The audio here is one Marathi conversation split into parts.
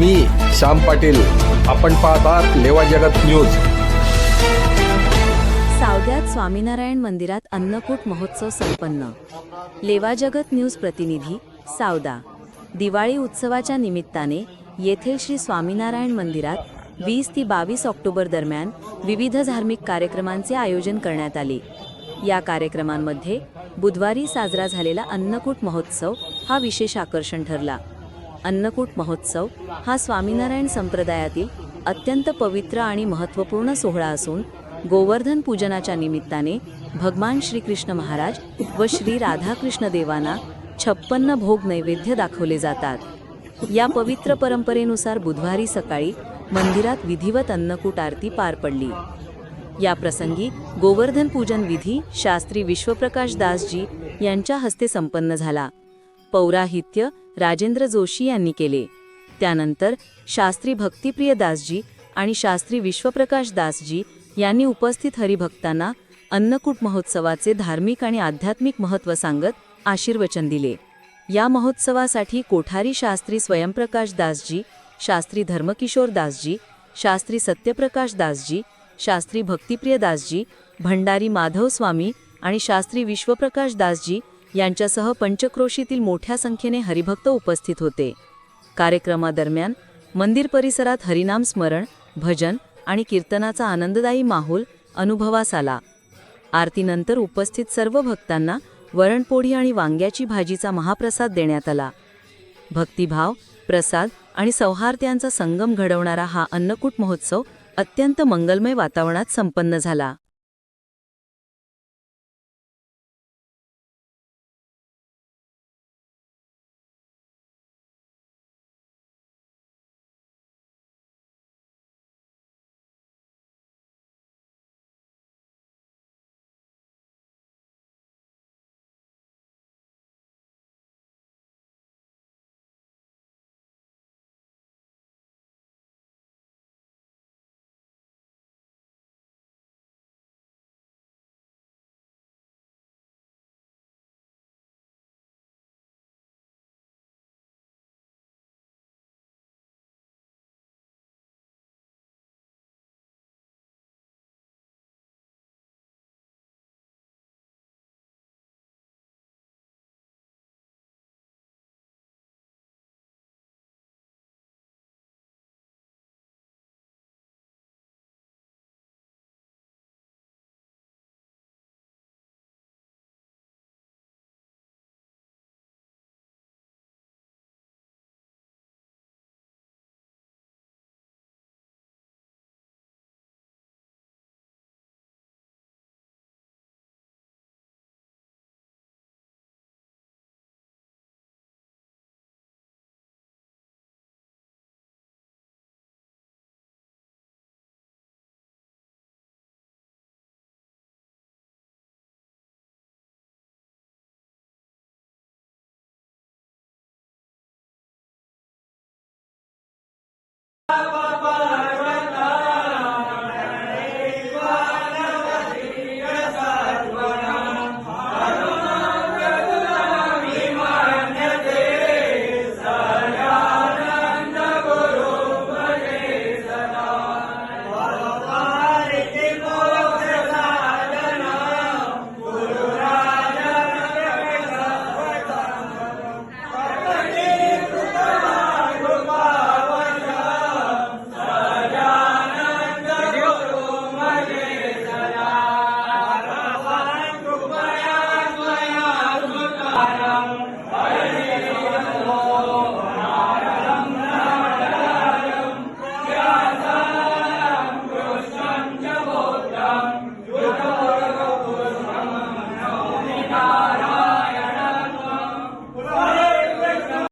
मी श्याम पाटील. आपण पाहतात लेवा जगत न्यूज. सावद्यात स्वामीनारायण मंदिरात अन्नकूट महोत्सव संपन्न. लेवा जगत न्यूज प्रतिनिधी सावदा. दिवाळी उत्सवाच्या निमित्ताने येथील श्री स्वामीनारायण मंदिरात वीस ते बावीस ऑक्टोबर दरम्यान विविध धार्मिक कार्यक्रमांचे आयोजन करण्यात आले. या कार्यक्रमांमध्ये बुधवारी साजरा झालेला अन्नकूट महोत्सव हा विशेष आकर्षण ठरला. अन्नकूट महोत्सव हा स्वामीनारायण संप्रदायातील अत्यंत पवित्र आणि महत्त्वपूर्ण सोहळा असून गोवर्धन पूजनाच्या निमित्ताने भगवान श्रीकृष्ण महाराज व श्री राधाकृष्ण देवांना छप्पन्न भोग नैवेद्य दाखवले जातात. या पवित्र परंपरेनुसार बुधवारी सकाळी मंदिरात विधिवत अन्नकूट आरती पार पडली. या प्रसंगी गोवर्धन पूजन विधी शास्त्री विश्वप्रकाश दासजी यांच्या हस्ते संपन्न झाला. पौराहित्य राजेंद्र जोशी यांनी केले. त्यानंतर शास्त्री भक्तिप्रिय दासजी आणि शास्त्री विश्वप्रकाश दासजी यांनी उपस्थित हरिभक्तांना अन्नकूट महोत्सवाचे धार्मिक आणि आध्यात्मिक महत्त्व सांगत आशीर्वचन दिले. या महोत्सवासाठी कोठारी शास्त्री स्वयंप्रकाश दासजी शास्त्री धर्मकिशोर दासजी शास्त्री सत्यप्रकाश दासजी शास्त्री भक्तिप्रिय दासजी भंडारी माधव स्वामी आणि शास्त्री विश्वप्रकाश दासजी यांच्यासह पंचक्रोशीतील मोठ्या संख्येने हरिभक्त उपस्थित होते. कार्यक्रमादरम्यान मंदिर परिसरात हरिनाम स्मरण भजन आणि कीर्तनाचा आनंददायी माहोल अनुभवास आला. आरतीनंतर उपस्थित सर्व भक्तांना वरणपोळी आणि वांग्याची भाजीचा महाप्रसाद देण्यात आला. भक्तिभाव प्रसाद आणि सौहार्द यांचा संगम घडवणारा हा अन्नकूट महोत्सव अत्यंत मंगलमय वातावरणात संपन्न झाला. Bye, bye, bye.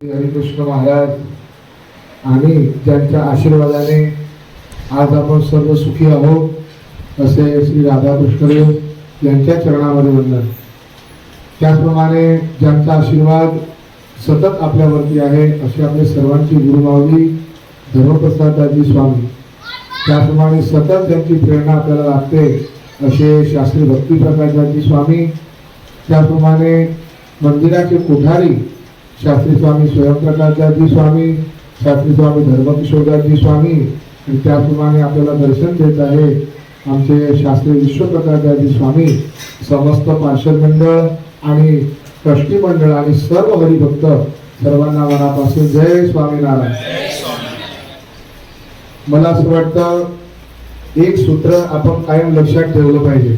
Harikrishna Maharaj आणि ज्यांच्या आशीर्वादाने आज आपण सर्व सुखी आहोत असे श्री राधाकृष्णदेव यांच्या चरणामध्ये वंदन. त्याचप्रमाणे ज्यांचा आशीर्वाद सतत आपल्यावरती आहे असे आपले सर्वांची गुरुमावली धर्मप्रसादाजी स्वामी. त्याप्रमाणे सतत त्यांची प्रेरणा आपल्याला लागते असे शास्त्री भक्तिप्रकाशाजी स्वामी. त्याप्रमाणे मंदिराचे कोठारी शास्त्री स्वामी स्वयंप्रकाशदासजी स्वामी शास्त्री स्वामी धर्मकिशोरदासजी स्वामी आणि त्याप्रमाणे आपल्याला दर्शन देत आहे आमचे शास्त्री विश्वप्रकाशदासजी स्वामी समस्त पार्षद मंडळ आणि ट्रस्टी मंडळ आणि सर्व हरिभक्त सर्वांना मनापासून जय स्वामीनारायण. मला असं वाटतं एक सूत्र आपण कायम लक्षात ठेवलं पाहिजे.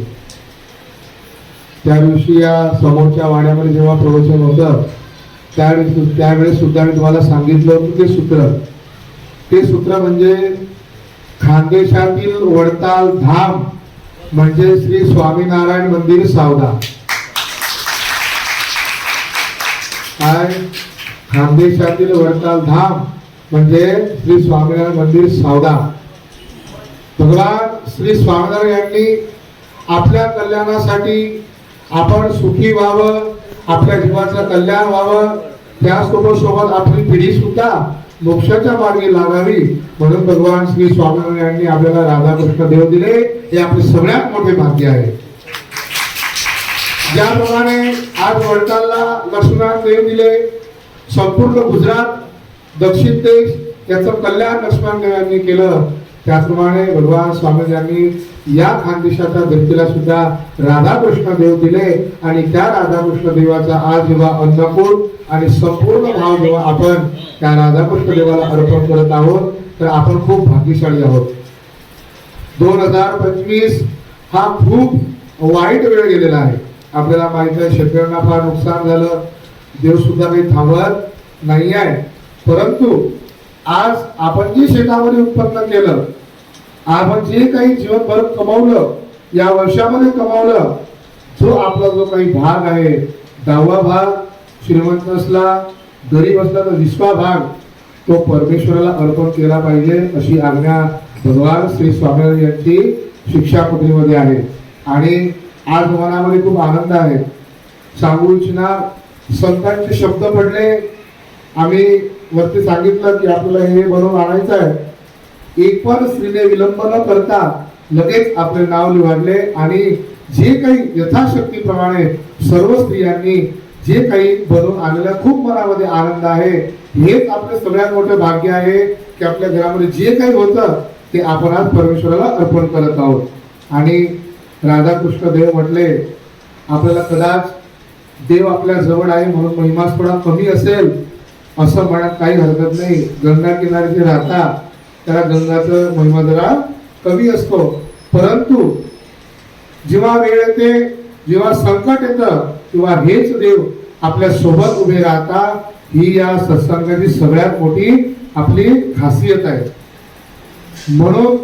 त्या दिवशी या समोरच्या वाड्यामध्ये जेव्हा प्रवचन होतं त्यावेळेस त्यावेळेस सुद्धा मी तुम्हाला सांगितलं होतं ते सूत्र. ते सूत्र म्हणजे खानदेशातील वडताल धाम म्हणजे श्री स्वामीनारायण मंदिर सावदा. काय? खानदेशातील वडताल धाम म्हणजे श्री स्वामीनारायण मंदिर सावदा. भगवान श्री स्वामीनारायण यांनी आपल्या कल्याणासाठी आपण सुखी व्हावं आपल्या जीवाचं कल्याण व्हावं. त्यासोबत सोबत आपली पिढी सुद्धा मोक्षाच्या मार्गे लागावी म्हणून भगवान श्री स्वामी आपल्याला राधाकृष्ण देव दिले. हे आपले सगळ्यात मोठे भाग्य आहे. ज्याप्रमाणे आज वडतालला लक्ष्मण देव दिले. संपूर्ण गुजरात दक्षिण देश याचं कल्याण लक्ष्मण देवांनी केलं. त्याचप्रमाणे भगवान स्वामी यांनी या खानदेशाच्या धर्तीला सुद्धा राधाकृष्ण देव दिले आणि त्या राधाकृष्ण देवाचा आज जेव्हा अन्नपूर आणि संपूर्ण भाव जेव्हा आपण त्या राधाकृष्ण देवाला अर्पण करत आहोत तर आपण खूप भाग्यशाली आहोत. दोन हजार पंचवीस हा खूप वाईट वेळ गेलेला आहे. आपल्याला माहिती आहे शेतकऱ्यांना फार नुकसान झालं. देव सुद्धा काही थांबत नाही आहे परंतु आज आपण जे शेतामध्ये उत्पन्न केलं आपण जे काही जीवनभर कमावलं या वर्षामध्ये कमावलं जो आपला जो काही भाग आहे दहावा भाग श्रीमंत असला गरीब असला तर विसवा भाग तो परमेश्वराला अर्पण केला पाहिजे अशी आज्ञा भगवान श्री स्वामीनारायण यांची शिक्षापत्रीमध्ये आहे. आणि आज मनामध्ये खूप आनंद आहे. सांगू इच्छिणार संतांचे शब्द पडले. आम्ही वरती सांगितलं की आपल्याला हे बनवून आणायचं आहे. एक पण स्त्रीने विलंब न करता लगेच आपले नाव निवडले आणि जे काही यथाशक्तीप्रमाणे सर्व स्त्रियांनी जे काही बनवून आलेलं खूप मनामध्ये आनंद आहे. हेच आपले सगळ्यात मोठे भाग्य आहे की आपल्या घरामध्ये जे काही होतं ते आपण आज परमेश्वराला अर्पण करत आहोत. आणि राधाकृष्ण देव म्हटले आपल्याला कदाच देव आपल्या जवळ आहे म्हणून महिमास कमी असेल असं म्हणत काही हरकत नाही. गंगा किनारी जे राहतात त्याला गंगाचं महिमा जरा कमी असतो. परंतु जेव्हा वेळ येते जेव्हा संकट येतं तेव्हा हेच देव आपल्यासोबत उभे राहता ही या सत्संगाची सगळ्यात मोठी आपली खासियत आहे. म्हणून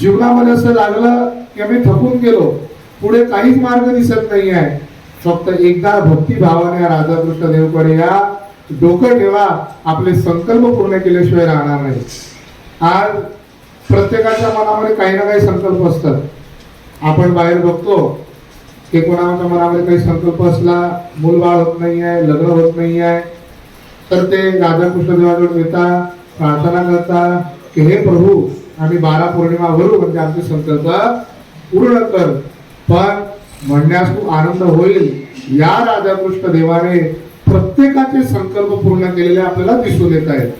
जीवनामध्ये असं लागलं की आम्ही थकून गेलो. पुढे काहीच मार्ग दिसत नाही आहे फक्त एकदा भक्तिभावाने राधाकृष्ण देवकडे या डोकं ठेवा. आपले संकल्प पूर्ण केल्याशिवाय राहणार नाही. आज प्रत्येकाच्या मनामध्ये काही ना काही संकल्प असतात. आपण बाहेर बघतो की कोणाच्या मनामध्ये काही संकल्प असला मूलबाळ होत नाही आहे लग्न होत नाही आहे तर ते राधा कृष्णदेवाकडे येतात प्रार्थना करता की हे प्रभू आम्ही बारा पौर्णिमा भरू म्हणजे आमचे संकल्प पूर्ण कर. पण म्हणण्यास खूप आनंद होईल या राधाकृष्ण देवाने प्रत्येकाचे संकल्प पूर्ण केलेले आपल्याला दिसून येत आहेत.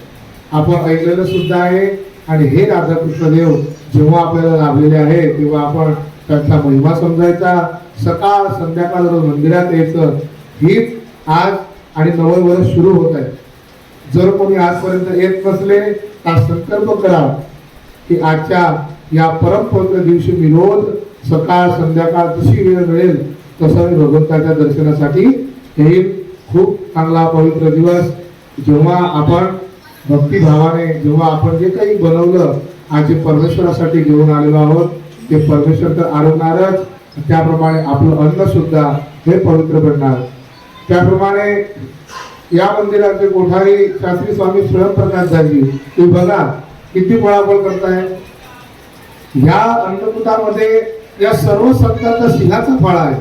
आपण ऐकलेलं सुद्धा आहे आणि हे राधाकृष्ण देव जेव्हा आपल्याला लाभलेले आहे तेव्हा आपण त्यांचा महिमा समजायचा. सकाळ संध्याकाळ जर मंदिरात यायचं. हीच आज आणि नवं वर्ष सुरू होत आहे. जर कोणी आजपर्यंत येत नसले तर संकल्प करा की आजच्या या परमपवित्र दिवशी मी रोज सकाळ संध्याकाळ जशी वेळ मिळेल तसं मी भगवंताच्या दर्शनासाठी. हे खूप चांगला पवित्र दिवस. जेव्हा आपण भक्तिभावाने जेव्हा आपण जे काही बनवलं आज जे परमेश्वरासाठी घेऊन आलेलो आहोत ते परमेश्वर तर आरवणारच त्याप्रमाणे आपलं अन्न सुद्धा हे पवित्र बनणार. त्याप्रमाणे या मंदिराचे कोठारी शास्त्री स्वामी स्वयंप्रकाश झाली तुम्ही बघा किती पळापळ करताय. या अन्नकूटामध्ये या सर्व संतांचा सिंहाचा फळ आहे.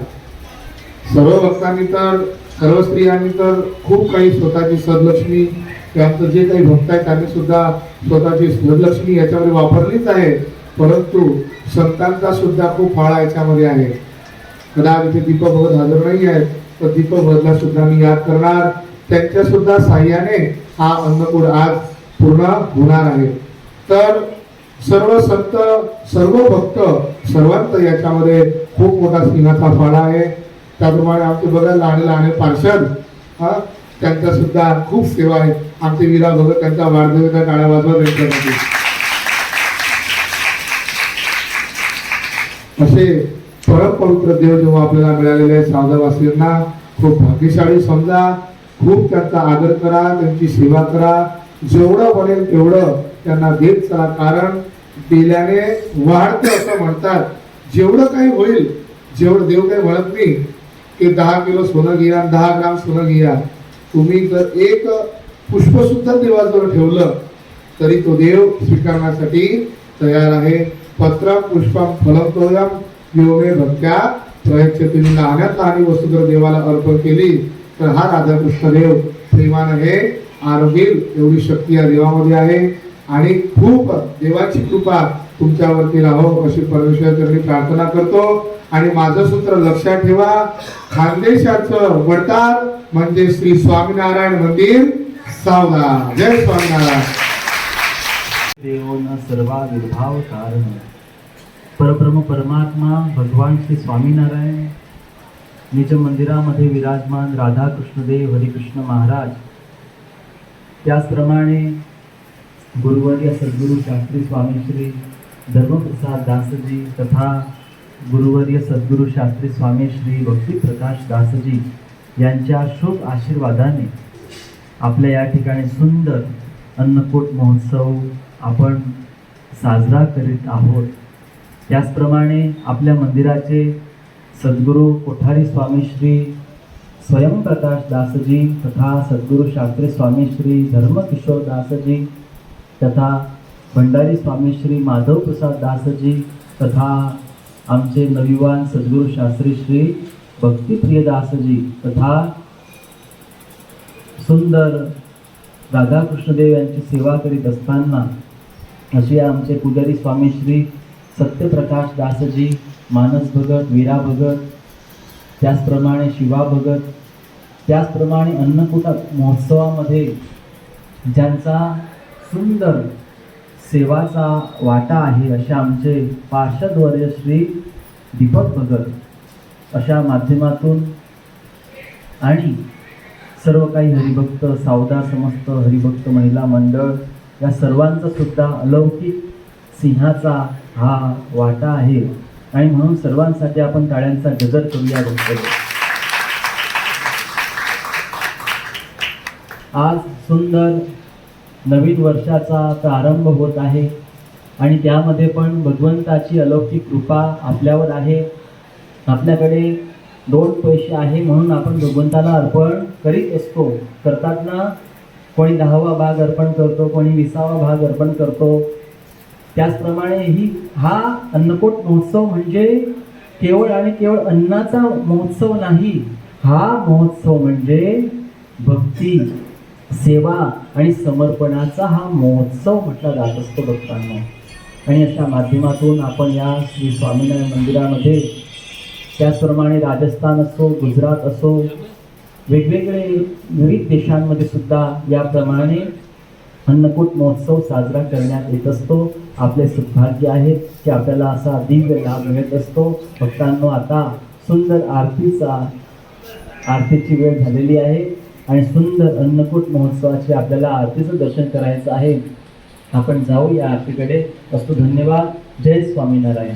सर्व भक्तांनी तर सर्व स्त्रियांनी तर खूप काही स्वतःची सदलक्ष्मी त्यांचं जे काही भक्त आहेत त्यांनी सुद्धा स्वतःची सदलक्ष्मी याच्यामध्ये वापरलीच आहे. परंतु संतांचा सुद्धा खूप फाळा याच्यामध्ये आहे. कदाचित इथे दीपक भगत हजर नाही आहेत तर दीपक भगतला सुद्धा मी याद करणार. त्यांच्या सुद्धा साह्याने हा अन्नकूट आज पूर्ण होणार आहे. तर सर्व संत सर्व भक्त सर्वांत याच्यामध्ये खूप मोठा सिंहाचा फाळा आहे. त्याप्रमाणे आमचे बघा लहान लहान पार्षद हा त्यांचा सुद्धा खूप सेवा आहे. आमचे विरा भगत त्यांचा वाढदिवसाच्या टाळ्या वाजवा त्यांच्यासाठी. असे परमपवित्र देव जेव्हा आपल्याला मिळालेले आहे सावधावासींना खूप भाग्यशाळी समजा. खूप त्यांचा आदर करा त्यांची सेवा करा. जेवढं बनेल तेवढं त्यांना देत चला. कारण दिल्याने वाढते असं म्हणतात. जेवढं काही होईल जेवढं देव काही म्हणत नाही की दहा किलो सोनं घ्या दहा ग्राम सोनं घ्या. तुम्ही जर एक पुष्पसुद्धा देवाजवळ ठेवलं तरी तो देव स्वीकारण्यासाठी तयार आहे. पत्र पुष्पाम फलम योगे भक्त्या प्रयत्न तुम्ही लहानात लहान वस्तू जर देवाला अर्पण केली तर हा राधाकृष्ण देव प्रेमानं हे आरोगील एवढी शक्ती या देवामध्ये आहे. आणि खूप देवाची कृपा तुमच्यावरती राहो अशी परमेश्वराकडे प्रार्थना करतो. आणि माझं सूत्र लक्षात ठेवा खानदेशाचं वडतार म्हणजे श्री स्वामीनारायण मंदिर सावधा जय स्वामीनारायण. देवो न सर्वा विर्भाव कारण. परब्रह्म परमात्मा भगवान श्री स्वामीनारायण. निज मंदिरामध्ये विराजमान राधा कृष्णदेव हरिकृष्ण महाराज. त्याचप्रमाणे गुरुवर्य सद्गुरु शास्त्री स्वामी श्री धर्मप्रसाद दासजी तथा गुरुवर्य सद्गुरु शास्त्री स्वामी श्री भक्तिप्रकाश दासजी यांच्या शुभ आशीर्वादाने आपल्या या ठिकाणी सुंदर अन्नकूट महोत्सव आपण साजरा करीत आहोत. त्याचप्रमाणे आपल्या मंदिराचे सद्गुरू कोठारी स्वामी श्री स्वयंप्रकाश दासजी तथा सद्गुरू शास्त्री स्वामी श्री धर्मकिशोर दासजी तथा भंडारी स्वामी श्री माधव प्रसाद दासजी तथा आमचे नवयुवान सद्गुरू शास्त्री श्री भक्ती प्रियदासजी तथा सुंदर राधाकृष्णदेव यांची सेवा करीत असताना असे आमचे पुजारी स्वामी श्री सत्यप्रकाश दासजी मानस भगत वीरा भगत त्याचप्रमाणे शिवा भगत त्याचप्रमाणे अन्नकूटा महोत्सवामध्ये ज्यांचा सुंदर सेवाचा वाटा आहे असे आमचे पार्षदवर्य श्री दीपक भगत अशा माध्यमातून आणि सर्व काही हरिभक्त सावदा समस्त हरिभक्त महिला मंडळ या सर्वांचा सुद्धा अलौकिक सिंहाचा हा वाटा आहे. आणि म्हणून सर्वांसाठी आपण टाळ्यांचा गजर करूया बघतो आज सुंदर नवीन वर्षाचा प्रारंभ होत आहे. आणि त्यामध्ये पण भगवंताची अलौकिक कृपा आपल्यावर आहे. आपल्याकडे दोन पैसे आहे म्हणून आपण भगवंताला अर्पण करीत असतो. करतात ना? कोणी दहावा भाग अर्पण करतो कोणी विसावा भाग अर्पण करतो. त्याचप्रमाणे ही हा अन्नकूट महोत्सव म्हणजे केवळ आणि केवळ अन्नाचा महोत्सव नाही हा महोत्सव म्हणजे भक्ती सेवा आणि समर्पणाचा हा महोत्सव म्हटला जात असतो भक्तांना. आणि अशा माध्यमातून आपण या श्री स्वामीनारायण मंदिरामध्ये त्याचप्रमाणे राजस्थान असो गुजरात असो वेगवेगळे विविध देशांमध्ये सुद्धा याप्रमाणे अन्नकूट महोत्सव साजरा करण्यात येत असतो. आपले सौभाग्य आहे की आपल्याला असा दिव्य लाभ मिळत असतो. भक्तांनो आता सुंदर आरतीचा आरतीची वेळ झालेली आहे आणि सुंदर अन्नकूट महोत्सवाचे आपल्याला आरतीचं दर्शन करायचं आहे. आपण जाऊ या आरतीकडे. असतो धन्यवाद. जय स्वामीनारायण.